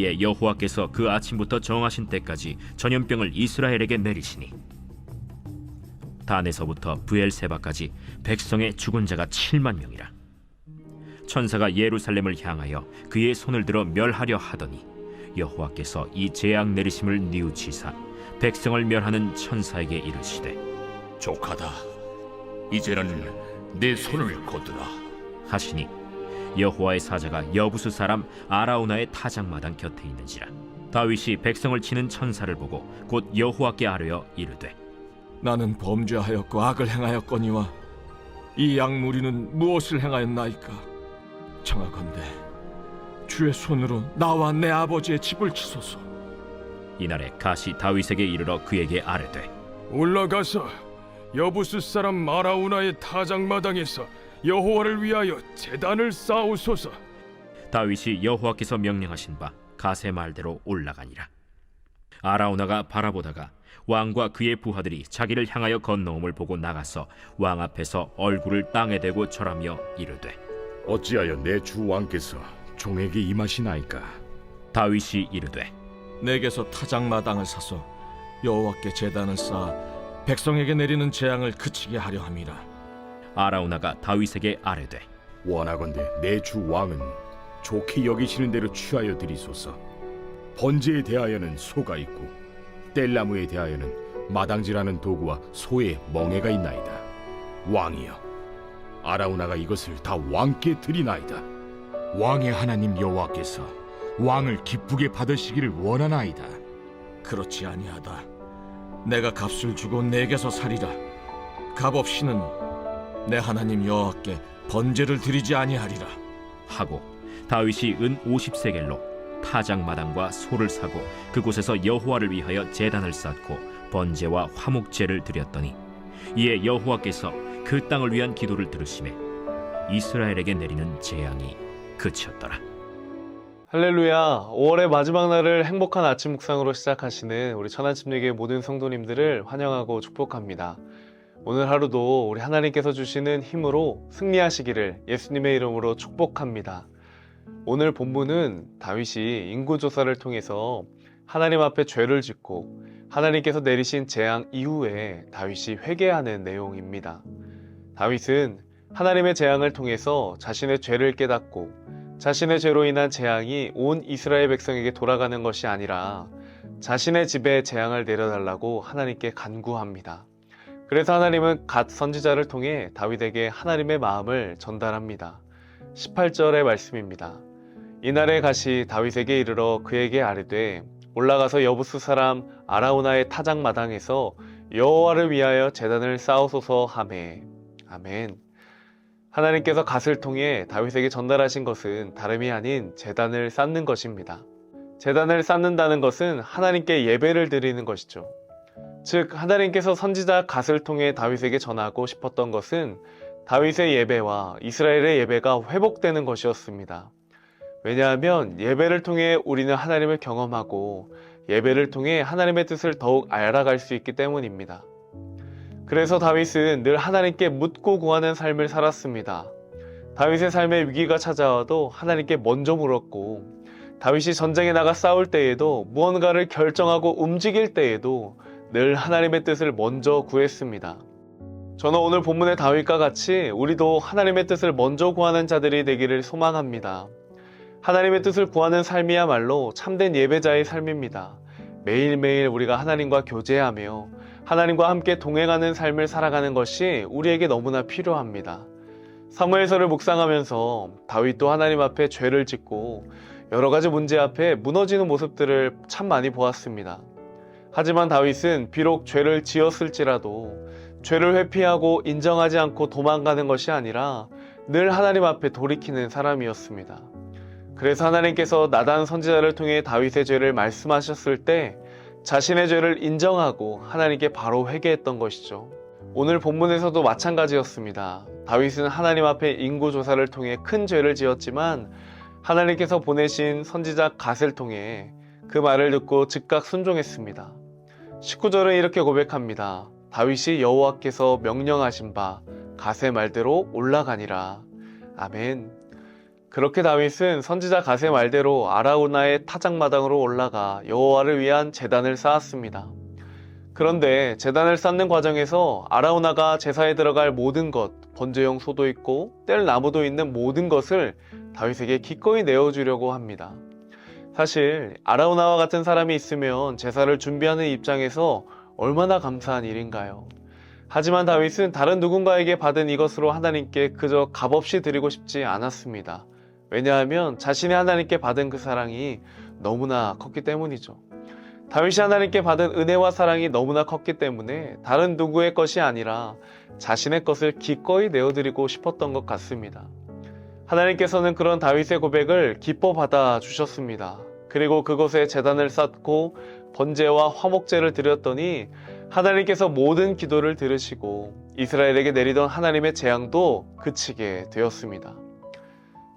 이에 여호와께서 그 아침부터 정하신 때까지 전염병을 이스라엘에게 내리시니 단에서부터 부엘세바까지 백성의 죽은 자가 7만 명이라 천사가 예루살렘을 향하여 그의 손을 들어 멸하려 하더니 여호와께서 이 재앙 내리심을 뉘우치사 백성을 멸하는 천사에게 이르시되 족하다. 이제는 내 손을 거두라. 하시니 여호와의 사자가 여부수 사람 아라우나의 타작마당 곁에 있는지라. 다윗이 백성을 치는 천사를 보고 곧 여호와께 아뢰어 이르되 나는 범죄하였고 악을 행하였거니와 이 양 무리는 무엇을 행하였나이까? 청하건대 주의 손으로 나와 내 아버지의 집을 치소서. 이날에 가시 다윗에게 이르러 그에게 아뢰되 올라가서 여부스 사람 마라우나의 타작마당에서 여호와를 위하여 제단을 쌓으소서. 다윗이 여호와께서 명령하신 바 가세 말대로 올라가니라 아라우나가 바라보다가 왕과 그의 부하들이 자기를 향하여 건너옴을 보고 나가서 왕 앞에서 얼굴을 땅에 대고 절하며 이르되 어찌하여 내 주 왕께서 종에게 임하시나이까? 다윗이 이르되 내게서 타작마당을 사서 여호와께 제단을 쌓아 백성에게 내리는 재앙을 그치게 하려 함이라 아라우나가 다윗에게 아뢰되 원하건대 내 주 왕은 좋게 여기시는 대로 취하여 드리소서. 번제에 대하여는 소가 있고 뗄나무에 대하여는 마당질하는 도구와 소의 멍에가 있나이다. 왕이여, 아라우나가 이것을 다 왕께 드리나이다. 왕의 하나님 여호와께서 왕을 기쁘게 받으시기를 원하나이다. 그렇지 아니하다 내가 값을 주고 내게서 살이라 값 없이는 내 하나님 여호와께 번제를 드리지 아니하리라 하고 다윗이 은 50세겔로 타작 마당과 소를 사고 그곳에서 여호와를 위하여 제단을 쌓고 번제와 화목제를 드렸더니 이에 여호와께서 그 땅을 위한 기도를 들으심에 이스라엘에게 내리는 재앙이 그쳤더라. 할렐루야. 5월의 마지막 날을 행복한 아침 묵상으로 시작하시는 우리 천안침례교회 모든 성도님들을 환영하고 축복합니다. 오늘 하루도 우리 하나님께서 주시는 힘으로 승리하시기를 예수님의 이름으로 축복합니다. 오늘 본문은 다윗이 인구조사를 통해서 하나님 앞에 죄를 짓고 하나님께서 내리신 재앙 이후에 다윗이 회개하는 내용입니다. 다윗은 하나님의 재앙을 통해서 자신의 죄를 깨닫고 자신의 죄로 인한 재앙이 온 이스라엘 백성에게 돌아가는 것이 아니라 자신의 집에 재앙을 내려달라고 하나님께 간구합니다. 그래서 하나님은 갓 선지자를 통해 다윗에게 하나님의 마음을 전달합니다. 18절의 말씀입니다. 이날에 가시 다윗에게 이르러 그에게 아뢰되 올라가서 여부스 사람 아라우나의 타작 마당에서 여호와를 위하여 제단을 쌓으소서 하매 아멘. 하나님께서 갓을 통해 다윗에게 전달하신 것은 다름이 아닌 제단을 쌓는 것입니다. 제단을 쌓는다는 것은 하나님께 예배를 드리는 것이죠. 즉 하나님께서 선지자 갓을 통해 다윗에게 전하고 싶었던 것은 다윗의 예배와 이스라엘의 예배가 회복되는 것이었습니다. 왜냐하면 예배를 통해 우리는 하나님을 경험하고 예배를 통해 하나님의 뜻을 더욱 알아갈 수 있기 때문입니다. 그래서 다윗은 늘 하나님께 묻고 구하는 삶을 살았습니다. 다윗의 삶에 위기가 찾아와도 하나님께 먼저 물었고 다윗이 전쟁에 나가 싸울 때에도 무언가를 결정하고 움직일 때에도 늘 하나님의 뜻을 먼저 구했습니다. 저는 오늘 본문의 다윗과 같이 우리도 하나님의 뜻을 먼저 구하는 자들이 되기를 소망합니다. 하나님의 뜻을 구하는 삶이야말로 참된 예배자의 삶입니다. 매일매일 우리가 하나님과 교제하며 하나님과 함께 동행하는 삶을 살아가는 것이 우리에게 너무나 필요합니다. 사무엘서를 묵상하면서 다윗도 하나님 앞에 죄를 짓고 여러 가지 문제 앞에 무너지는 모습들을 참 많이 보았습니다. 하지만 다윗은 비록 죄를 지었을지라도 죄를 회피하고 인정하지 않고 도망가는 것이 아니라 늘 하나님 앞에 돌이키는 사람이었습니다. 그래서 하나님께서 나단 선지자를 통해 다윗의 죄를 말씀하셨을 때 자신의 죄를 인정하고 하나님께 바로 회개했던 것이죠. 오늘 본문에서도 마찬가지였습니다. 다윗은 하나님 앞에 인구 조사를 통해 큰 죄를 지었지만 하나님께서 보내신 선지자 갓을 통해 그 말을 듣고 즉각 순종했습니다. 19절은 이렇게 고백합니다. 다윗이 여호와께서 명령하신 바 갓의 말대로 올라가니라. 아멘. 그렇게 다윗은 선지자 가세 말대로 아라우나의 타작마당으로 올라가 여호와를 위한 제단을 쌓았습니다. 그런데 제단을 쌓는 과정에서 아라우나가 제사에 들어갈 모든 것, 번제용 소도 있고 뗄 나무도 있는 모든 것을 다윗에게 기꺼이 내어주려고 합니다. 사실 아라우나와 같은 사람이 있으면 제사를 준비하는 입장에서 얼마나 감사한 일인가요? 하지만 다윗은 다른 누군가에게 받은 이것으로 하나님께 그저 값없이 드리고 싶지 않았습니다. 왜냐하면 자신이 하나님께 받은 그 사랑이 너무나 컸기 때문이죠. 다윗이 하나님께 받은 은혜와 사랑이 너무나 컸기 때문에 다른 누구의 것이 아니라 자신의 것을 기꺼이 내어드리고 싶었던 것 같습니다. 하나님께서는 그런 다윗의 고백을 기뻐 받아 주셨습니다. 그리고 그곳에 재단을 쌓고 번제와 화목제를 드렸더니 하나님께서 모든 기도를 들으시고 이스라엘에게 내리던 하나님의 재앙도 그치게 되었습니다.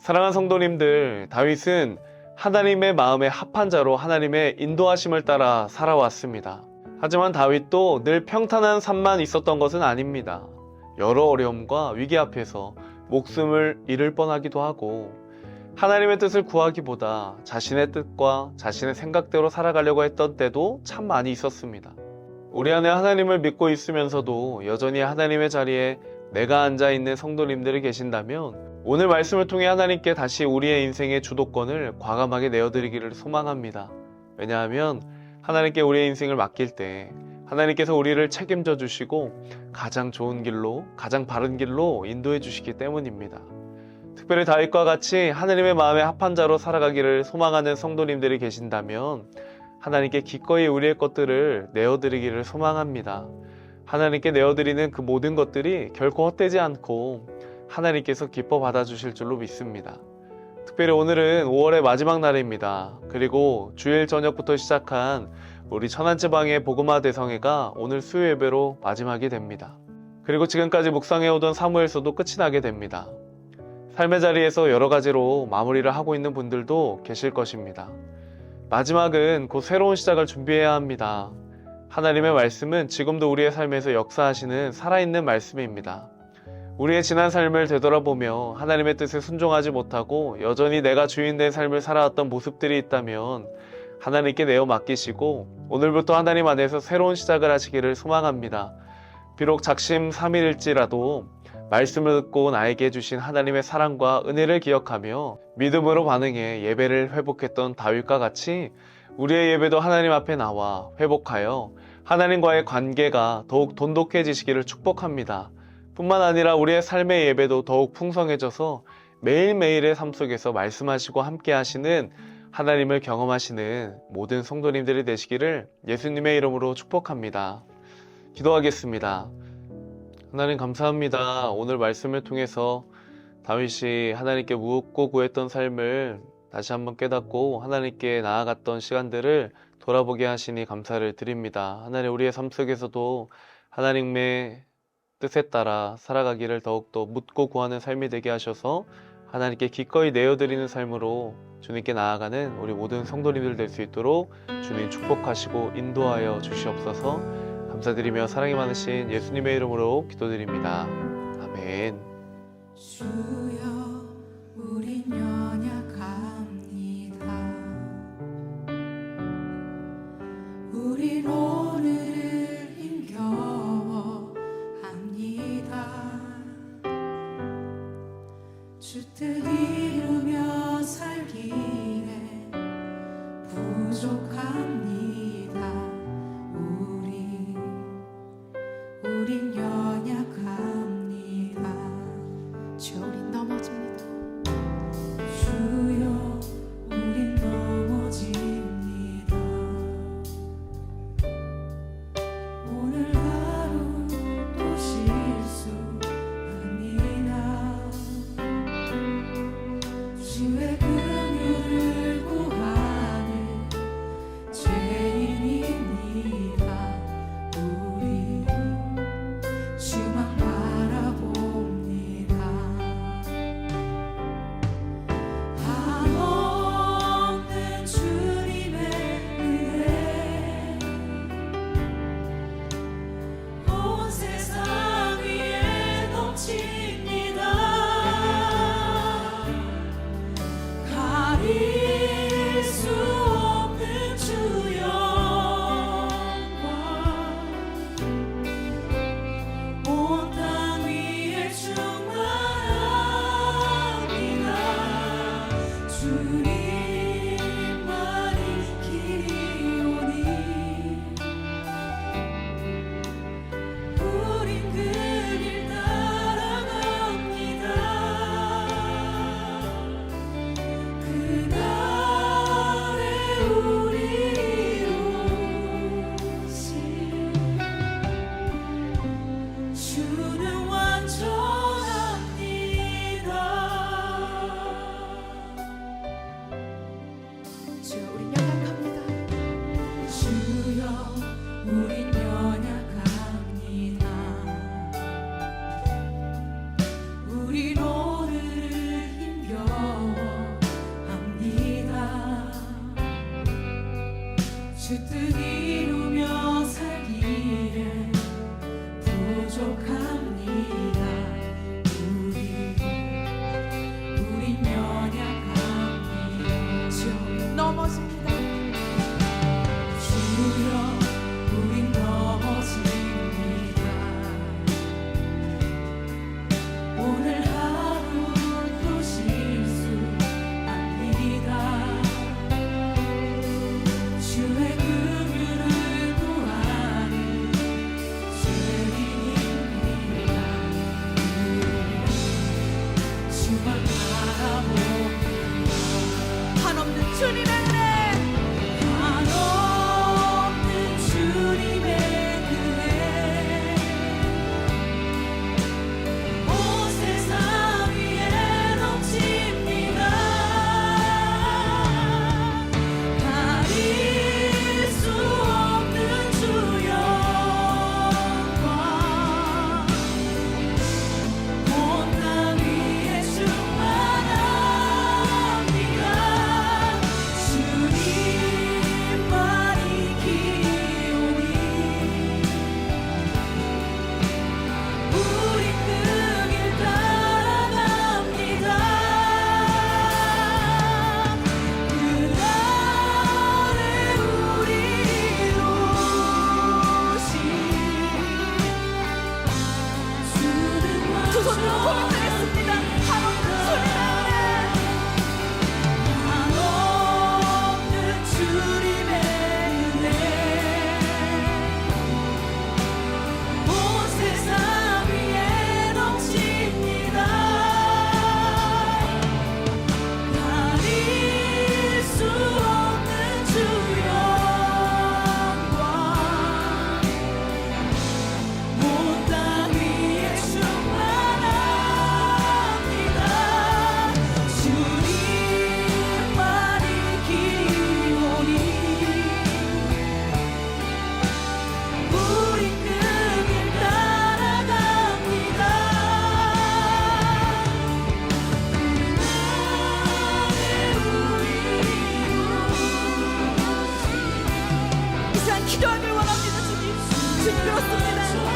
사랑하는 성도님들, 다윗은 하나님의 마음에 합한 자로 하나님의 인도하심을 따라 살아왔습니다. 하지만 다윗도 늘 평탄한 삶만 있었던 것은 아닙니다. 여러 어려움과 위기 앞에서 목숨을 잃을 뻔하기도 하고 하나님의 뜻을 구하기보다 자신의 뜻과 자신의 생각대로 살아가려고 했던 때도 참 많이 있었습니다. 우리 안에 하나님을 믿고 있으면서도 여전히 하나님의 자리에 내가 앉아 있는 성도님들이 계신다면 오늘 말씀을 통해 하나님께 다시 우리의 인생의 주도권을 과감하게 내어드리기를 소망합니다. 왜냐하면 하나님께 우리의 인생을 맡길 때 하나님께서 우리를 책임져 주시고 가장 좋은 길로, 가장 바른 길로 인도해 주시기 때문입니다. 특별히 다윗과 같이 하나님의 마음에 합한 자로 살아가기를 소망하는 성도님들이 계신다면 하나님께 기꺼이 우리의 것들을 내어드리기를 소망합니다. 하나님께 내어드리는 그 모든 것들이 결코 헛되지 않고 하나님께서 기뻐 받아주실 줄로 믿습니다. 특별히 오늘은 5월의 마지막 날입니다. 그리고 주일 저녁부터 시작한 우리 천안지방의 복음화 대성회가 오늘 수요 예배로 마지막이 됩니다. 그리고 지금까지 묵상해오던 사무엘서도 끝이 나게 됩니다. 삶의 자리에서 여러 가지로 마무리를 하고 있는 분들도 계실 것입니다. 마지막은 곧 새로운 시작을 준비해야 합니다. 하나님의 말씀은 지금도 우리의 삶에서 역사하시는 살아있는 말씀입니다. 우리의 지난 삶을 되돌아보며 하나님의 뜻에 순종하지 못하고 여전히 내가 주인된 삶을 살아왔던 모습들이 있다면 하나님께 내어 맡기시고 오늘부터 하나님 안에서 새로운 시작을 하시기를 소망합니다. 비록 작심 3일일지라도 말씀을 듣고 나에게 주신 하나님의 사랑과 은혜를 기억하며 믿음으로 반응해 예배를 회복했던 다윗과 같이 우리의 예배도 하나님 앞에 나와 회복하여 하나님과의 관계가 더욱 돈독해지시기를 축복합니다. 뿐만 아니라 우리의 삶의 예배도 더욱 풍성해져서 매일매일의 삶 속에서 말씀하시고 함께 하시는 하나님을 경험하시는 모든 성도님들이 되시기를 예수님의 이름으로 축복합니다. 기도하겠습니다. 하나님 감사합니다. 오늘 말씀을 통해서 다윗이 하나님께 묻고 구했던 삶을 다시 한번 깨닫고 하나님께 나아갔던 시간들을 돌아보게 하시니 감사를 드립니다. 하나님 우리의 삶 속에서도 하나님의 뜻에 따라 살아가기를 더욱더 묻고 구하는 삶이 되게 하셔서 하나님께 기꺼이 내어드리는 삶으로 주님께 나아가는 우리 모든 성도님들 될 수 있도록 주님 축복하시고 인도하여 주시옵소서 감사드리며 사랑이 많으신 예수님의 이름으로 기도드립니다. 아멘. 주여 시간 기도하길 원합니다 주님. 주님 그렇습니다.